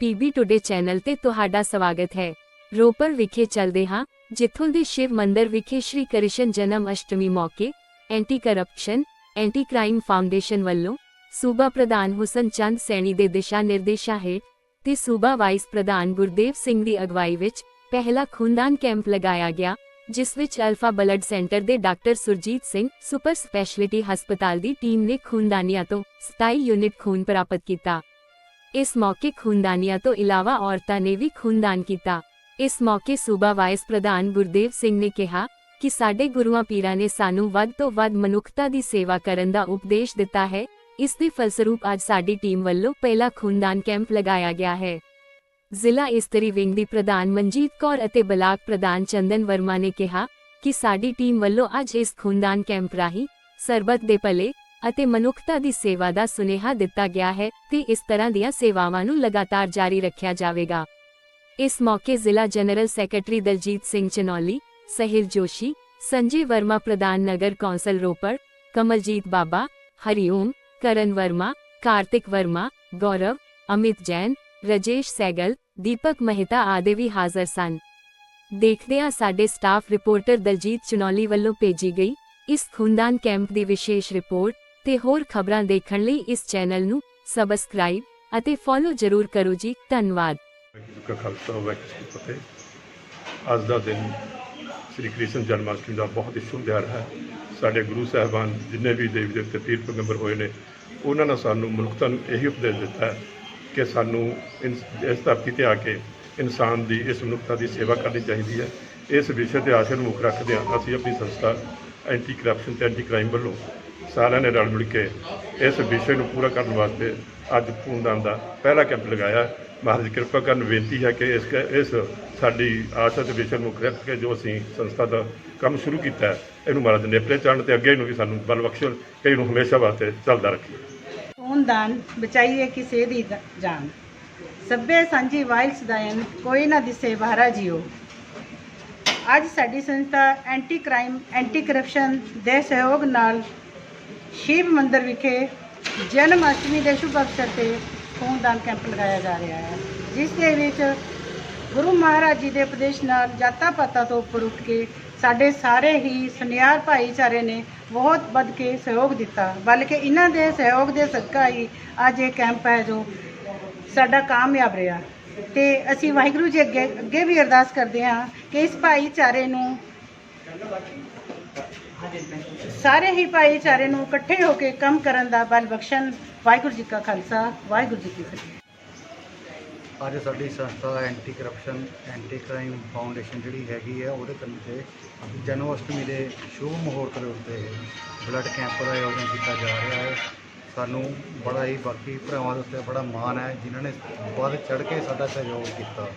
PB today channel ਤੇ ਤੁਹਾਡਾ ਸਵਾਗਤ ਹੈ। ਰੋਪੜ ਵਿਖੇ ਚੱਲਦੇ ਹਾਂ, ਜਿੱਥੋਂ ਦੇ ਸ਼ਿਵ ਮੰਦਿਰ ਵਿਖੇ ਸ਼੍ਰੀ ਕ੍ਰਿਸ਼ਨ ਜਨਮ ਅਸ਼ਟਮੀ ਮੌਕੇ anti corruption anti crime foundation ਵੱਲੋਂ ਸੂਬਾ ਪ੍ਰਧਾਨ ਹੁਸਨ ਚੰਦ ਸੈਣੀ ਦੇ ਦਿਸ਼ਾ ਨਿਰਦੇਸ਼ਾਂ ਹੇਠ ਤੇ ਸੂਬਾ ਵਾਈਸ ਪ੍ਰਧਾਨ ਗੁਰਦੇਵ ਸਿੰਘ ਦੀ ਅਗਵਾਈ ਵਿੱਚ ਪਹਿਲਾ ਖੂਨਦਾਨ ਕੈਂਪ ਲਗਾਇਆ ਗਿਆ, ਜਿਸ ਵਿੱਚ ਅਲਫਾ ਬਲੱਡ ਸੈਂਟਰ ਦੇ doctor Surjit Singh super speciality ਹਸਪਤਾਲ ਦੀ ਟੀਮ ਨੇ ਖੂਨਦਾਨੀਆਂ ਤੋਂ 27 ਯੂਨਿਟ ਖੂਨ ਪ੍ਰਾਪਤ ਕੀਤਾ। ਇਸ ਮੌਕੇ ਖੂਨਦਾਨੀਆਂ ਤੋਂ ਇਲਾਵਾ ਔਰਤਾਂ ਨੇ ਵੀ ਖੂਨਦਾਨ ਕੀਤਾ ਇਸ ਮੌਕੇ ਸੂਬਾ ਵਾਈਸ ਪ੍ਰਧਾਨ ਗੁਰਦੇਵ ਸਿੰਘ ਨੇ ਕਿਹਾ ਕਿ ਸਾਡੇ ਗੁਰੂਆਂ ਪੀਰਾਂ ਨੇ ਸਾਨੂੰ ਵੱਧ ਤੋਂ ਵੱਧ ਮਨੁੱਖਤਾ ਦੀ ਸੇਵਾ ਕਰਨ ਦਾ ਉਪਦੇਸ਼ ਦਿੱਤਾ ਹੈ ਇਸ ਦੇ ਫਲਸਰੂਪ ਅੱਜ ਸਾਡੀ ਟੀਮ ਵੱਲੋਂ ਪਹਿਲਾ ਖੂਨਦਾਨ ਕੈਂਪ ਲਗਾਇਆ ਗਿਆ ਹੈ ਜ਼ਿਲ੍ਹਾ ਇਸਤਰੀ ਵਿੰਗ ਦੀ ਪ੍ਰਧਾਨ ਮਨਜੀਤ ਕੌਰ ਅਤੇ ਬਲਾਕ ਪ੍ਰਧਾਨ ਚੰਦਨ ਵਰਮਾ ਨੇ ਕਿਹਾ ਕਿ ਸਾਡੀ ਟੀਮ ਵੱਲੋਂ ਅੱਜ ਇਸ ਖੂਨਦਾਨ ਕੈਂਪ ਰਾਹੀਂ ਸਰਬੱਤ ਦੇ ਭਲੇ ਅਤੇ ਮਨੁੱਖਤਾ ਦੀ ਸੇਵਾ ਦਾ ਸੁਨੇਹਾ ਦਿੱਤਾ ਗਿਆ ਹੈ ਤੇ ਇਸ ਤਰ੍ਹਾਂ ਦੀਆਂ ਸੇਵਾਵਾਂ ਨੂੰ ਲਗਾਤਾਰ ਜਾਰੀ ਰੱਖਿਆ ਜਾਵੇਗਾ। ਇਸ ਮੌਕੇ ਜ਼ਿਲ੍ਹਾ ਜਨਰਲ ਸੈਕਟਰੀ ਦਲਜੀਤ ਸਿੰਘ ਚਨੌਲੀ, ਸਹਿਲ ਜੋਸ਼ੀ, ਸੰਜੇ ਵਰਮਾ ਪ੍ਰਧਾਨ ਨਗਰ ਕੌਂਸਲ ਰੋਪੜ, ਕਮਲਜੀਤ ਬਾਬਾ, ਹਰੀਓਮ, ਕਰਨ ਵਰਮਾ, ਕਾਰਤਿਕ ਵਰਮਾ, ਗੌਰਵ, ਅਮਿਤ ਜੈਨ, ਰਜੇਸ਼ ਸੈਗਲ, ਦੀਪਕ ਮਹਿਤਾ ਆਦਿ ਵੀ ਹਾਜ਼ਰ ਸਨ। ਦੇਖਦੇ ਹਾਂ ਸਾਡੇ ਸਟਾਫ ਰਿਪੋਰਟਰ ਦਲਜੀਤ ਚਨੌਲੀ ਵੱਲੋਂ ਭੇਜੀ ਗਈ ਇਸ ਖੂਨਦਾਨ ਕੈਂਪ ਦੀ ਵਿਸ਼ੇਸ਼ ਰਿਪੋਰਟ ਤੇ ਹੋਰ ਖਬਰਾਂ ਦੇਖਣ ਲਈ ਇਸ ਚੈਨਲ ਨੂੰ ਸਬਸਕ੍ਰਾਈਬ ਅਤੇ ਫੋਲੋ ਜ਼ਰੂਰ ਕਰੋ ਜੀ, ਧੰਨਵਾਦ। ਕਾ ਖਾਲਸਾ, ਵਾਹਿਗੁਰੂ ਜੀ ਫਤਿਹ। ਅੱਜ ਦਾ ਦਿਨ ਸ੍ਰੀ ਕ੍ਰਿਸ਼ਨ ਜਨਮ ਅਸ਼ਟਮੀ ਦਾ ਬਹੁਤ ਹੀ ਸ਼ੁਭ ਦਿਹਾੜਾ ਹੈ। ਸਾਡੇ ਗੁਰੂ ਸਾਹਿਬਾਨ ਜਿੰਨੇ ਵੀ ਦੇਵੀ ਦੇਵਤੇ, ਤੀਰਥ ਪੈਗੰਬਰ ਹੋਏ ਨੇ, ਉਹਨਾਂ ਨੇ ਸਾਨੂੰ ਮਨੁੱਖਤਾ ਨੂੰ ਇਹੀ ਉਪਦੇਸ਼ ਦਿੱਤਾ ਕਿ ਸਾਨੂੰ ਇਸ ਧਰਤੀ ਤੇ ਆ ਕੇ ਇਨਸਾਨ ਦੀ ਇਸ ਮਨੁੱਖਤਾ ਦੀ ਸੇਵਾ ਕਰਨੀ ਚਾਹੀਦੀ ਹੈ। ਇਸ ਵਿਸ਼ੇ ਤੇ ਆਸਰ ਮੁੱਖ ਰੱਖਦੇ ਹਾਂ। ਅਸੀਂ ਆਪਣੀ ਸੰਸਥਾ ਐਂਟੀ ਕਰਪਸ਼ਨ ਤੇ ਐਂਟੀ ਕ੍ਰਾਈਮ ਵੱਲੋਂ ਸਾਰਿਆਂ ਨੇ ਰਲ ਮਿਲ ਕੇ ਇਸ ਵਿਸ਼ੇ ਨੂੰ ਪੂਰਾ ਕਰਨ ਵਾਸਤੇ ਅੱਜ ਖੂਨਦਾਨ ਦਾ ਪਹਿਲਾ ਕੈਂਪ ਲਗਾਇਆ। ਮਹਾਰਾਜ ਕਿਰਪਾ ਕਰਨ ਬੇਨਤੀ ਹੈ ਕਿ ਇਸ ਇਸ ਸਾਡੀ ਆਸ਼ਾ ਤੇ ਵਿਸ਼ੇ ਨੂੰ ਰੱਖ ਕੇ ਜੋ ਅਸੀਂ ਸੰਸਥਾ ਦਾ ਕੰਮ ਸ਼ੁਰੂ ਕੀਤਾ ਇਹਨੂੰ ਮਹਾਰਾਜ ਨੇਪਰੇ ਚਾੜਨ ਤੇ ਅੱਗੇ ਨੂੰ ਵੀ ਸਾਨੂੰ ਬਲ ਬਖਸ਼ਣ ਕਿ ਇਹਨੂੰ ਹਮੇਸ਼ਾ ਵਾਸਤੇ ਚੱਲਦਾ ਰੱਖੀਏ। ਖੂਨਦਾਨ ਬਚਾਈਏ ਕਿਸੇ ਦੀ, ਜਾਨ। ਸਭੇ ਸਾਂਝੀ ਵਾਇਲ ਸਦਾਇਨ ਕੋਈ ਨਾ ਦਿਸੇ ਬਾਹਰਾ ਜਿਓ। ਅੱਜ ਸਾਡੀ ਸੰਸਥਾ ਐਂਟੀ ਕ੍ਰਾਈਮ ਐਂਟੀ ਕਰਪਸ਼ਨ ਦੇ ਸਹਿਯੋਗ ਨਾਲ ਸ਼ਿਵ ਮੰਦਿਰ ਵਿਖੇ ਜਨਮ ਅਸ਼ਟਮੀ ਦੇ ਸ਼ੁਭ ਅਵਸਰ ਤੇ ਖੂਨਦਾਨ ਕੈਂਪ ਲਗਾਇਆ ਜਾ ਰਿਹਾ ਹੈ, ਜਿਸ ਦੇ ਵਿੱਚ ਗੁਰੂ ਮਹਾਰਾਜ ਜੀ ਦੇ ਉਪਦੇਸ਼ ਨਾਲ ਜਾਤਾਂ ਪਾਤਾਂ ਤੋਂ ਉੱਪਰ ਉੱਠ ਕੇ ਸਾਡੇ ਸਾਰੇ ਹੀ ਸੁਨਿਆਰ ਭਾਈਚਾਰੇ ਨੇ ਬਹੁਤ ਵੱਧ ਕੇ ਸਹਿਯੋਗ ਦਿੱਤਾ, ਬਲਕਿ ਇਹਨਾਂ ਦੇ ਸਹਿਯੋਗ ਦੇ ਸਦਕਾ ਹੀ ਅੱਜ ਇਹ ਕੈਂਪ ਹੈ ਜੋ ਸਾਡਾ ਕਾਮਯਾਬ ਰਿਹਾ। ਤੇ ਅਸੀਂ ਵਾਹਿਗੁਰੂ ਜੀ ਅੱਗੇ ਅੱਗੇ ਵੀ ਅਰਦਾਸ ਕਰਦੇ ਹਾਂ ਕਿ ਇਸ ਭਾਈਚਾਰੇ ਨੂੰ ਸਾਰੇ ਹੀ ਭਾਈਚਾਰੇ ਨੂੰ ਇਕੱਠੇ ਹੋ ਕੇ ਕੰਮ ਕਰਨ ਦਾ ਬਲ ਬਖਸ਼ਣ। ਵਾਹਿਗੁਰੂ ਜੀ ਕਾ ਖਾਲਸਾ, ਵਾਹਿਗੁਰੂ ਜੀ ਕੀ ਫਤਿਹ। ਅੱਜ ਸਾਡੀ ਸੰਸਥਾ anti corruption, anti crime foundation ਜਿਹੜੀ ਹੈਗੀ ਹੈ, ਉਹਦੇ ਕੰਮ ਤੇ ਜਨਮ ਅਸ਼ਟਮੀ ਦੇ ਸ਼ੁਭ ਮੁਹੂਰਤ ਦੇ ਉੱਤੇ ਬਲੱਡ ਕੈਂਪ ਦਾ ਆਯੋਜਨ ਕੀਤਾ ਜਾ ਰਿਹਾ ਹੈ। ਸਾਨੂੰ ਬੜਾ ਹੀ ਬਾਕੀ ਭਰਾਵਾਂ ਦੇ ਉੱਤੇ ਬੜਾ ਮਾਣ ਹੈ, ਜਿਨ੍ਹਾਂ ਨੇ ਵੱਧ ਚੜ ਕੇ ਸਾਡਾ ਸਹਿਯੋਗ ਕੀਤਾ।